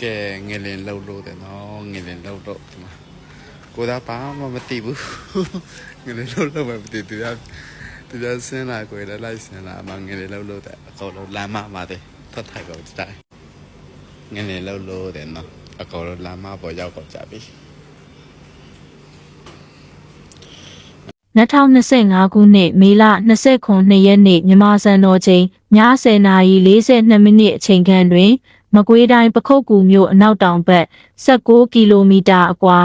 ကဲငလင်လှုပ်လို့တယ်နော်ငလင်လှုပ်တော့ဒီမှာကိုသားဘာမှမသိဘူးငလင်လှုပ်လို့ပဲမသိသူကသူကဆင်းလာကိုလည်းလိုက်ဆင်းလာအမငလင်လှုပ်လို့တယ်အကောင်လုံးလမ်းမမှာတယ်ထွက်ထိုက်ကောတိုင်ငလင်လှုပ်လို့တယ်နော်အကောင်လုံးလမ်းမပေါ်ရောက်တော့ကြပြီ 2025ခုနှစ်မေလ29ရက်နေ့မြန်မာစံတော်ချိန်ည10:42မိနစ်အချိန်ခန့်တွင် မကွေးတိုင်းပခုတ်ကူမြို့အနောက်တောင်ဘက်16ကီလိုမီတာအကွာ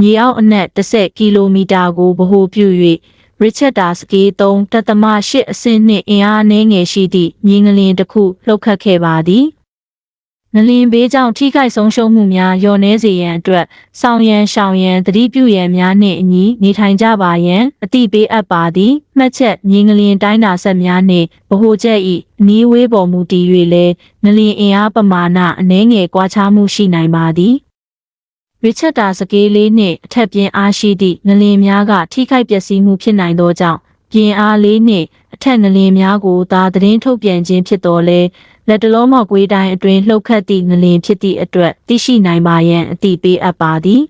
မြေအောက်အနက်10ကီလိုမီတာကိုဗဟိုပြု၍ Richard Sky 3တက်သမ8အဆင့်နှင့်အင်အားအနည်းငယ်ရှိသည့်မြေငလျင်တစ်ခုလှုပ်ခတ်ခဲ့ပါသည် ငလျင်ဘေးကြောင့်ထိခိုက်ဆုံးရှုံးမှုများလျော့နည်းစေရန်အတွက်ဆောင်ရန်ရှောင်ရန်တတိပြုရန်များနှင့်အညီနေထိုင်ကြပါရန်အတိပေးအပ်ပါသည်မှတ်ချက်မြေငလျင်တိုင်းတာဆက်များနှင့်ဗဟိုချက်၏အနီးဝေးပေါ်မူတည်၍လည်းငလျင်အင်အားပမာဏအနည်းငယ်ကွာခြားမှုရှိနိုင်ပါသည်ရစ်ချက်တာစကေးလေးနှင့်အထက်ပြင်းအားရှိသည့်ငလင်များကထိခိုက်ပျက်စီးမှုဖြစ်နိုင်သောကြောင့်ပြင်းအားလေးနှင့်အထက်ငလင်များကိုသာသတင်းထုတ်ပြန်ခြင်းဖြစ်တော်လဲ လက်တလုံးမောက်ကွေးတိုင်းအတွင်းလှုပ်ခတ်သည့်ငလင်ဖြစ်သည့်အတွက်သိရှိနိုင်ပါရန်အတိပေးအပ်ပါသည်